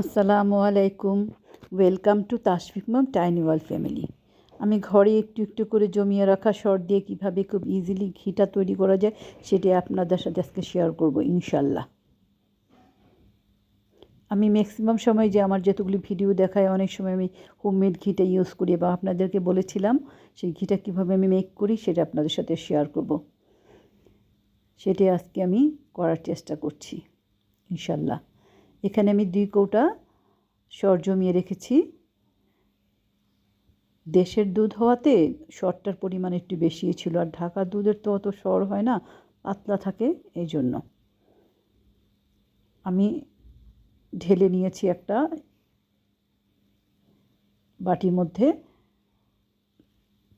আসসালামু আলাইকুম। Welcome to Tashfiq mom tiny world family. আমি ঘরে একটু একটু করে জমিয়ে রাখা শর্ট দিয়ে কীভাবে খুব ইজিলি ঘিটা তৈরি করা যায়, সেটি আপনাদের সাথে আজকে শেয়ার করব ইনশাল্লাহ আমি ম্যাক্সিমাম সময় যে আমার যতগুলি ভিডিও দেখায়, অনেক সময় আমি হোমমেড ঘিটা ইউজ করি বা আপনাদেরকে বলেছিলাম, সেই ঘিটা কীভাবে আমি মেক করি, সেটা আপনাদের সাথে শেয়ার করব। সেটি আজকে আমি করার চেষ্টা করছি ইনশাল্লাহ এখানে আমি দুই কৌটা সর জমিয়ে রেখেছি। দেশের দুধ হওয়াতে সরটার পরিমাণ একটু বেশি ছিল, আর ঢাকার দুধের তো অত সর হয় না, পাতলা থাকে এই জন্য আমি ঢেলে নিয়েছি একটা বাটির মধ্যে,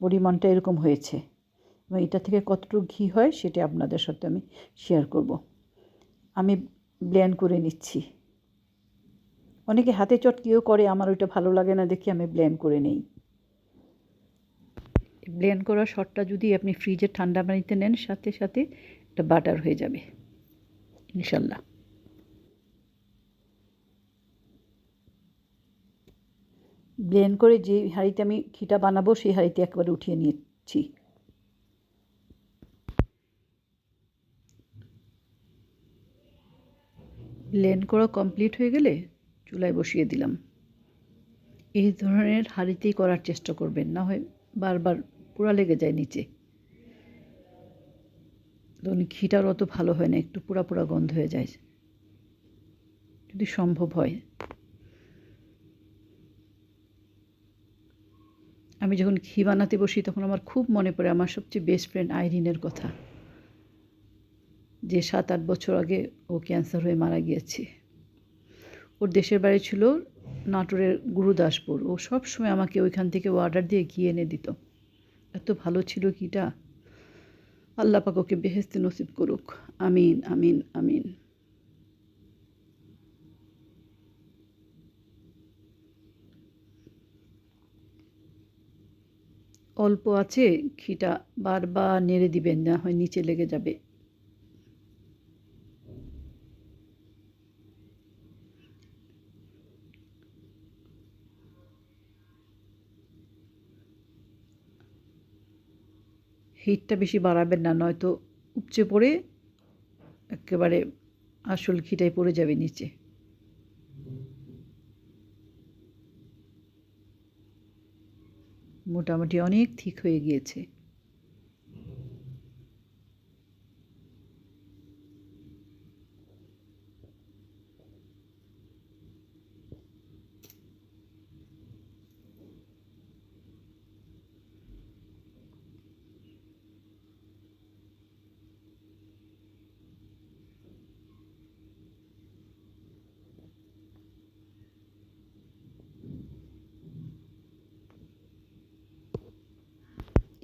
পরিমাণটা এরকম হয়েছে। এবং এটা থেকে কতটুকু ঘি হয় সেটা আপনাদের সাথে আমি শেয়ার করব। আমি ব্লেন্ড করে নিচ্ছি। অনেকে হাতে চটকিও করে আমার ওইটা ভালো লাগে না দেখি আমি ব্লেন্ড করে নেই। ব্লেন্ড করা শটটা যদি আপনি ফ্রিজের ঠান্ডা পানিতে নেন সাথে সাথে এটা বাটার হয়ে যাবে ইনশাল্লাহ। ব্লেন্ড করে যে হাঁড়িতে আমি খিটা বানাবো সেই হাঁড়িতে একবারে উঠিয়ে নিচ্ছি। ব্লেন্ড করা কমপ্লিট হয়ে গেলে চুলায় বসিয়ে দিলাম। এই ধরনের হাঁড়িতেই করার চেষ্টা করবেন, না হয় বারবার পোড়া লেগে যায় নিচে। তখন ঘিটার অত ভালো হয় না, একটু পোড়া পোড়া গন্ধ হয়ে যায়। যদি সম্ভব হয়। আমি যখন ঘি বানাতে বসি, তখন আমার খুব মনে পড়ে আমার সবচেয়ে বেস্ট ফ্রেন্ড আইরিনের কথা। যে সাত আট বছর আগে ও ক্যান্সার হয়ে মারা গিয়েছে। ওর দেশের বাড়ি ছিল নাটোরের গুরুদাসপুর। ও সব সময় আমাকে ওইখান থেকে অর্ডার দিয়ে গিয়ে এনে দিত। এত ভালো ছিল কিটা আল্লাহ পাক ওকে বেহেস্তে নসিব করুক। আমিন আমিন আমিন। অল্প আছে, ঘিটা বারবার নেড়ে দিবেন, না হয় নিচে লেগে যাবে। হিটটা বেশি বাড়াবেন না, নয়তো উপচে পড়ে একেবারে আসল ঘিটাই পড়ে যাবে নিচে। মোটামুটি অনেক ঠিক হয়ে গিয়েছে।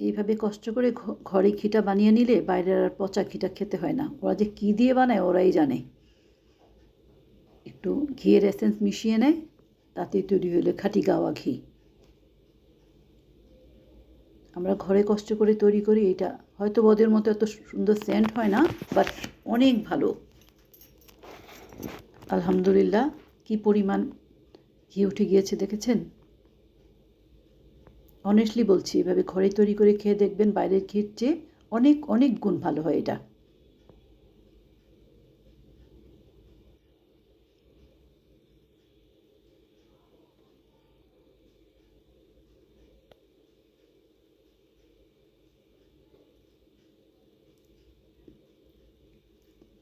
এইভাবে কষ্ট করে ঘরে ঘিটা বানিয়ে নিলে বাইরের আর পচা ঘিটা খেতে হয় না। ওরা যে কী দিয়ে বানায় ওরাই জানে। একটু ঘিয়ের এসেন্স মিশিয়ে নেয়, তাতে তৈরি হলে খাঁটি গাওয়া ঘি। আমরা ঘরে কষ্ট করে তৈরি করি এটা হয়তো ওদের মতো এত সুন্দর সেন্ট হয় না বাট অনেক ভালো। আলহামদুলিল্লাহ, কি পরিমাণ ঘি উঠে গিয়েছে দেখেছেন? অনেস্টলি বলছি, এভাবে ঘরে তৈরি করে খেয়ে দেখবেন বাইরের ক্ষীর চেয়ে অনেক অনেক গুণ ভালো হয় এটা।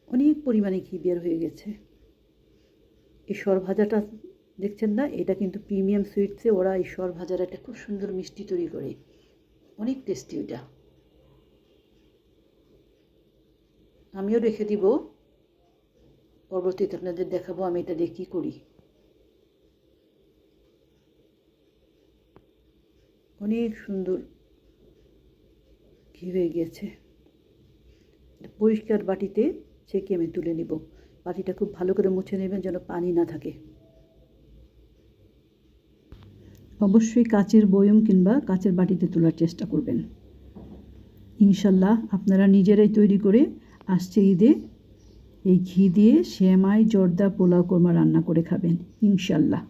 অনেক পরিমাণে ঘি বের হয়ে গেছে। এই সর ভাজাটা দেখছেন না? এটা কিন্তু প্রিমিয়াম সুইটসে ওরা এই সর ভাজার একটা খুব সুন্দর মিষ্টি তৈরি করে। অনেক টেস্টি ওটা। আমিও রেখে দিব। পরবর্তীতে আপনাদের দেখাবো আমি এটা দিয়ে কী করি। অনেক সুন্দর ঘি হয়ে গিয়েছে। পরিষ্কার বাটিতে ছেঁকে আমি তুলে নিব। বাটিটা খুব ভালো করে মুছে নেবেন যেন পানি না থাকে। অবশ্যই কাচের বয়ম কিংবা কাচের বাটিতে তোলার চেষ্টা করবেন। ইনশাল্লাহ আপনারা নিজেরাই তৈরি করে আসছে ঈদে এই ঘি দিয়ে শ্যামাই জর্দা, পোলাও, কোরমা রান্না করে খাবেন, ইনশাল্লাহ।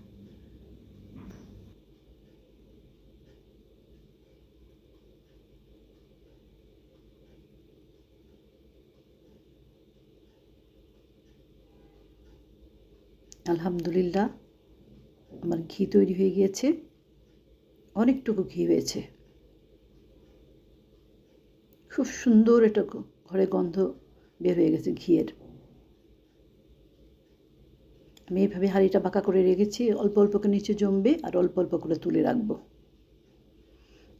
আলহামদুলিল্লাহ, আমার ঘি তৈরি হয়ে গিয়েছে। অনেকটুকু ঘি হয়েছে। খুব সুন্দর এটা ঘরে গন্ধ বের হয়ে গেছে ঘিয়ের। আমি এইভাবে হাঁড়িটা বাঁকা করে রেখেছি, অল্প অল্প করে নিচে জমবে আর অল্প অল্প করে তুলে রাখব।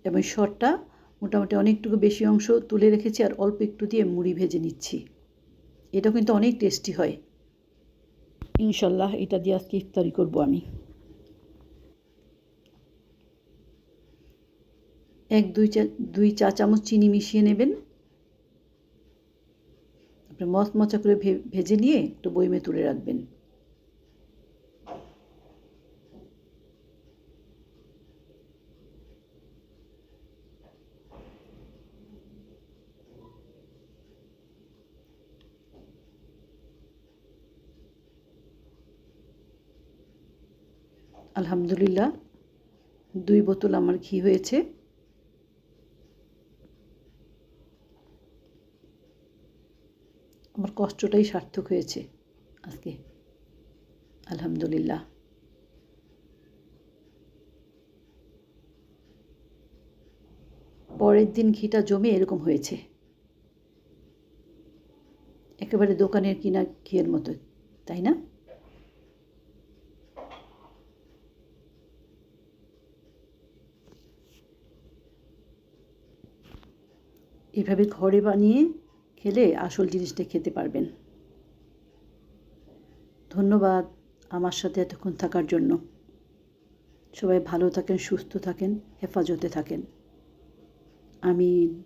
এবং শরটা মোটামুটি অনেকটুকু বেশি অংশ তুলে রেখেছি আর অল্প একটু দিয়ে মুড়ি ভেজে নিচ্ছি। এটা কিন্তু অনেক টেস্টি হয়। ইনশাল্লাহ এটা দিয়ে আজকে ইফতারি করব আমি। এক, দুই চা দুই চা চামচ চিনি মিশিয়ে নেবেন। আপনি মচমচা করে ভেজে নিয়ে একটু বইমে তুলে রাখবেন। আলহামদুলিল্লাহ, দুই বোতল আমার ঘি হয়েছে আমার কষ্টটাই সার্থক হয়েছে আজকে। আলহামদুলিল্লাহ। পরের দিন ঘিটা জমে এরকম হয়েছে। একেবারে দোকানের কিনা ঘিয়ের মতো, তাই না? এভাবে ঘরে বানিয়ে খেলে আসল জিনিসটা খেতে পারবেন। ধন্যবাদ আমার সাথে এতক্ষণ থাকার জন্য। সবাই ভালো থাকেন, সুস্থ থাকেন, হেফাজতে থাকেন। আমিন।